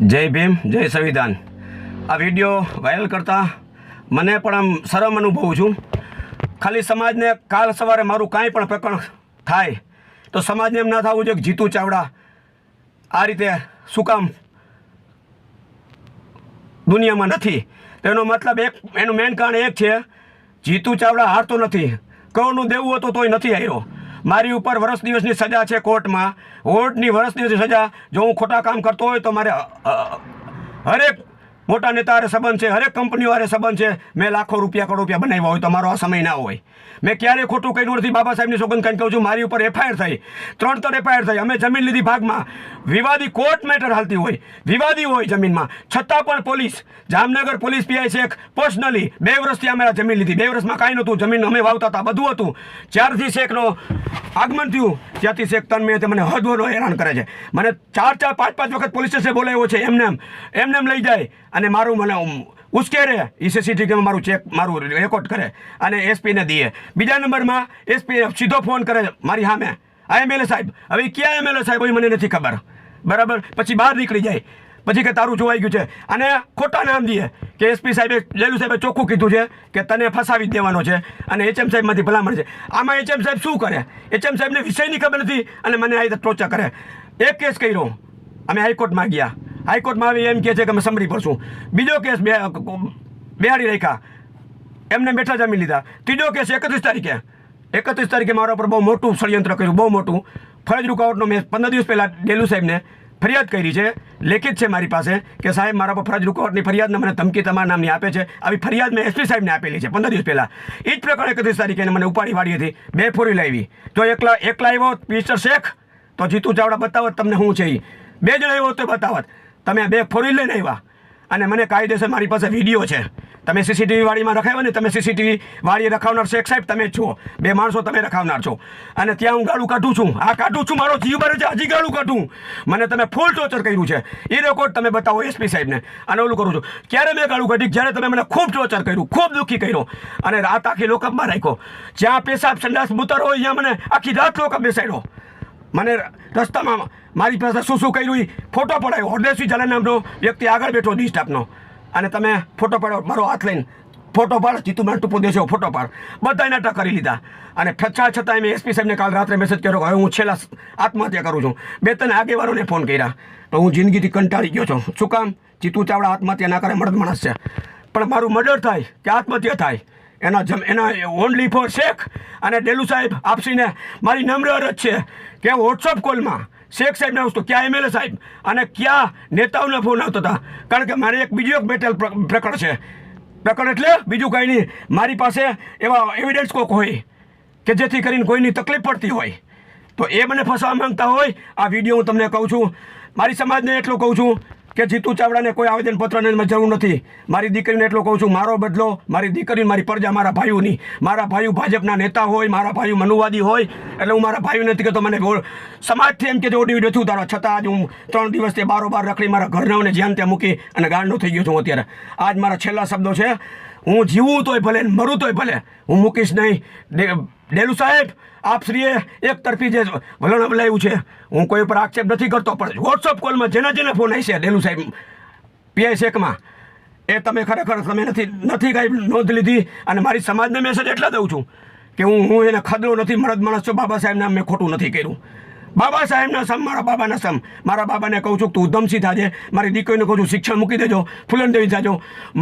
જય ભીમ, જય સંવિધાન. આ વીડિયો વાયરલ કરતા મને પણ આમ શરમ અનુભવું છું. ખાલી સમાજને કાલ સવારે મારું કાંઈ પણ પ્રકરણ થાય, તો સમાજને એમ ના થવું જોઈએ કે જીતુ ચાવડા આ રીતે શું કામ દુનિયામાં નથી. એનો મતલબ એક, એનું મેઇન કારણ એક છે, જીતુ ચાવડા હારતો નથી. કરોડનું દેવું હતું તોય નથી હાર્યો મારી ઉપર વર્ષ દિવસની સજા છે કોર્ટમાં. કોર્ટની વર્ષ દિવસની સજા. જો હું ખોટા કામ કરતો હોય તો મારે હરેક મોટા નેતા હારે સંબંધ છે, હરેક કંપનીઓ હારે સંબંધ છે. મેં લાખો રૂપિયા, કરોડ રૂપિયા બનાવ્યા હોય તો મારો આ સમય ના હોય. મેં ક્યારેય ખોટું કહ્યું નથી. બાબા સાહેબની સોગંદ કરીને કહું છું, મારી ઉપર એફઆઈઆર થઈ. ત્રણ ત્રણ એફઆઈઆર થઈ. અમે જમીન લીધી ભાગમાં. વિવાદી કોર્ટ મેટર હાલતી હોય. વિવાદી હોય જમીનમાં. છતાં પણ police, Jamnagar police PI Sheikh, personally બે વર્ષથી અમે જમીન લીધી. બે વર્ષમાં કાંઈ નહોતું. જમીન અમે વાવતા હતા, બધું હતું. જ્યારથી શેખનો આગમન થયું ત્યાંથી શેખ તન્મય તે મને હદવનો હેરાન કરે છે. મને ચાર ચાર, પાંચ પાંચ વખત પોલીસ સ્ટેશન બોલાવ્યો છે. એમને એમ એમને એમ લઈ જાય. અને મારું મને ઉશ્કેરે ઈસીસીટી કે મારું ચેક મારું રેકોર્ડ કરે અને એસપીને દઈએ. બીજા નંબરમાં એસપી સીધો ફોન કરે મારી સામે. આ એમએલએ સાહેબ. હવે ક્યાં એમએલએ સાહેબ હોય મને નથી ખબર. બરાબર? પછી બહાર નીકળી જાય. પછી કે તારું જોવાઈ ગયું છે. અને ખોટા નામ દઈએ કે એસપી સાહેબે, જેલુ સાહેબે ચોખ્ખું કીધું છે કે તને ફસાવી દેવાનો છે અને એચએમ સાહેબમાંથી ભલામણ છે. આમાં એચએમ સાહેબ શું કરે? એચએમ સાહેબને વિષયની ખબર નથી અને મને આ રીતે ટોચર કરે. એક કેસ કર્યો. અમે હાઈકોર્ટમાં ગયા. હાઈકોર્ટમાં આવી એમ કહે છે કે અમે સમરી ભરશું. બીજો કેસ બે બેહાડી રાખ્યા. એમને બેઠા જામીન લીધા. ત્રીજો કેસ એકત્રીસ તારીખે. એકત્રીસ તારીખે મારા પર બહુ મોટું ષડયંત્ર કર્યું, બહુ મોટું. ફરજ રૂકાવટનો મેં પંદર દિવસ પહેલાં ડેલુ સાહેબને ફરિયાદ કરી છે. લેખિત છે મારી પાસે કે સાહેબ, મારા પર ફરજ રૂકાવટની ફરિયાદને મને ધમકી તમારા નામની આપે છે. આવી ફરિયાદ મેં એસપી સાહેબને આપેલી છે પંદર દિવસ પહેલાં. એ જ પ્રકારે એકત્રીસ તારીખે મને ઉપાડી વાળી હતી. બે ફોરી લાવી. જો એકલા એકલા આવ્યો, મિસ્ટર શેખ. તો જીતુ ચાવડા બતાવત તમને શું છે એ બે જણ આવ્યો તો બતાવત. તમે બે ફોરી લઈને આવ્યા. અને મને કાયદેસર મારી પાસે વીડિયો છે. તમે સીસીટીવી વાળીમાં રખાવ્યા ને તમે સીસીટીવી વાળીએ રખાવનાર શેખ સાહેબ, તમે છો. બે માણસો તમે રખાવનાર છો. અને ત્યાં હું ગાળું કાઢું છું. આ કાઢું છું, મારો જીવ ભરે છે, હજી ગાળું કાઢું. મને તમે ફૂલ ટોર્ચર કર્યું છે. એ રેકોર્ડ તમે બતાવો એસપી સાહેબને. અને ઓલું કરું છું. ક્યારે મેં ગાળું કાઢી જ્યારે તમે મને ખૂબ ટોર્ચર કર્યું, ખૂબ દુઃખી કર્યો. અને રાત આખી લોકઅપમાં રાખ્યો. જ્યાં પેશાબ સંડાસ મૂતર હોય, ત્યાં મને આખી રાત લોકઅપ બેસાડ્યો. મને રસ્તામાં મારી પાસે શું શું કર્યું એ ફોટો પડાયો. ઓરદેશી જલા નામનો વ્યક્તિ આગળ બેઠો દી સ્ટાફનો. અને તમે ફોટો પડાવો મારો હાથ લઈને. ફોટો પાડ, જીતુ મને ટૂંપો દેશો ફોટો પાડ. બધા નાટક કરી લીધા. અને છતાં છતાં મેં એસપી સાહેબને કાલ રાત્રે મેસેજ કર્યો કે હવે હું છેલ્લા આત્મહત્યા કરું છું. બે ત્રણ આગેવારોને ફોન કર્યા. તો હું જિંદગીથી કંટાળી ગયો છું. શું કામ? જીતુ ચાવડા આત્મહત્યા ના કરે મળદ માણસ છે. પણ મારું મર્ડર થાય કે આત્મહત્યા થાય? એના જમ, એના ઓનલી ફોર શેખ અને ડેલુ સાહેબ આપસીને મારી નમ્ર અરજ છે કે વોટ્સઅપ કોલમાં શેખ સાહેબને આવતો, ક્યાં એમએલએ સાહેબ અને ક્યાં નેતાઓને ફોન આવતો હતા કારણ કે મારે એક બીજું એક પ્ર- પ્રકરણ છે. પ્રકરણ એટલે બીજું કંઈ નહીં. મારી પાસે એવા એવિડન્સ કોક હોય કે જેથી કરીને કોઈની તકલીફ પડતી હોય. તો એ મને ફસાવા માંગતા હોય. આ વીડિયો હું તમને કહું છું. મારી સમાજને એટલું કહું છું કે જીતુ ચાવડાને કોઈ આવેદનપત્રને જરૂર નથી. મારી દીકરીને એટલું કહું છું, મારો બદલો, મારી દીકરી મારી પ્રજા, મારા ભાઈઓની. મારા ભાઈઓ ભાજપના નેતા હોય, મારા ભાઈઓ મનુવાદી હોય, એટલે હું મારા ભાઈઓ નથી કહેતો, મને સમાજથી એમ કે જો ઓડી નથી ઉતારવા. છતાં આજ હું ત્રણ દિવસથી બારોબાર રખડી મારા ઘરનાઓને જ્યાં ત્યાં મૂકી અને ગાંડો થઈ ગયો છું અત્યારે. આજ મારા છેલ્લા શબ્દો છે. હું જીવું તોય ભલે મરું તોય ભલે. હું મૂકીશ નહીં. ડેલુ સાહેબ, આપ શ્રીએ એક તરફી જે વલણ અપનાવ્યું છે, હું કોઈ ઉપર આક્ષેપ નથી કરતો, પણ વોટ્સઅપ કોલમાં જેના જેના ફોન આવી છે ડેલુ સાહેબ, પીઆઈ શેકમાં એ તમે ખરેખર તમે નથી નથી કાંઈ નોંધ લીધી અને મારી સમાજને મેસેજ એટલા દઉં છું કે હું હું એને ખદલો નથી, મરદ માણસ છું, બાબા સાહેબને મેં ખોટું નથી કર્યું. બાબા સાહેબના સમ, મારા બાબાના સમ. મારા બાબાને કહું છું તું ઉધમસિંહ થાજે. મારી દીકરીને કહું છું શિક્ષણ મૂકી દેજો ફૂલન દેવી જાજો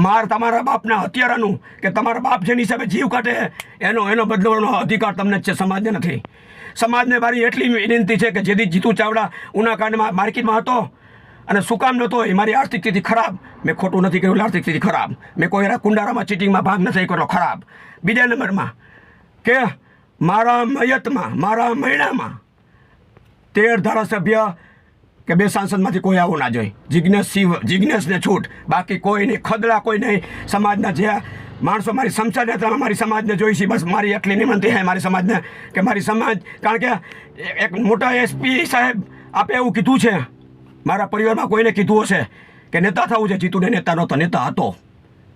માર તમારા બાપના હત્યારાનું કે તમારા બાપ જેની હિસાબે જીવ કાઢે, એનો એનો બદલવાનો અધિકાર તમને જ છે. સમાજને નથી. સમાજને મારી એટલી વિનંતી છે કે જેથી જીતુ ચાવડા ઉનાકાંડમાં માર્કેટમાં હતો અને શું કામ નહોતો એ મારી આર્થિક સ્થિતિ ખરાબ. મેં ખોટું નથી કર્યું, આર્થિક સ્થિતિ ખરાબ. મેં કોઈ કુંડારામાં ચીટિંગમાં ભાગ નથી કર્યો, ખરાબ. બીજા નંબરમાં કે મારા મયતમાં, મારા મહિનામાં તેર ધારાસભ્ય કે બે સાંસદમાંથી કોઈ આવું ના જોઈએ જિજ્ઞેશ શિવ જિજ્ઞેશને છૂટ. બાકી કોઈ નહીં. ખદડા કોઈ નહીં. સમાજના જે માણસો મારી સમસા નેતામાં મારી સમાજને જોઈ બસ મારી એટલી નિમંત્રી હે મારી સમાજને કે મારી સમાજ, કારણ કે એક મોટા એસપી સાહેબ આપે એવું કીધું છે. મારા પરિવારમાં કોઈને કીધું હશે કે નેતા થવું છે. જીતુને નેતા નહોતો નેતા હતો.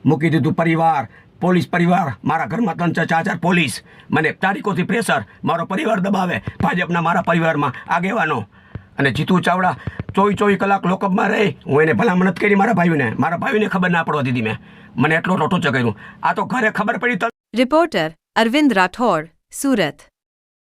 મૂકી દીધું પરિવાર. પોલીસ પરિવાર, મારા ઘરમાં ત્રણ ચાર ચાર પોલીસ. મને તારીખોથી પ્રેશર, મારો પરિવાર દબાવે, ભાજપના મારા પરિવારમાં આગેવાનો. અને જીતુ ચાવડા ચોવીસ ચોવીસ કલાક લોકઅપમાં રહી. હું એને ભલામણ કરી મારા ભાઈઓને. મારા ભાઈઓને ખબર ના પડવા દીધી મેં. મને એટલો ટોટો કર્યું આ તો ઘરે ખબર પડી રિપોર્ટર અરવિંદ રાઠોડ, સુરત.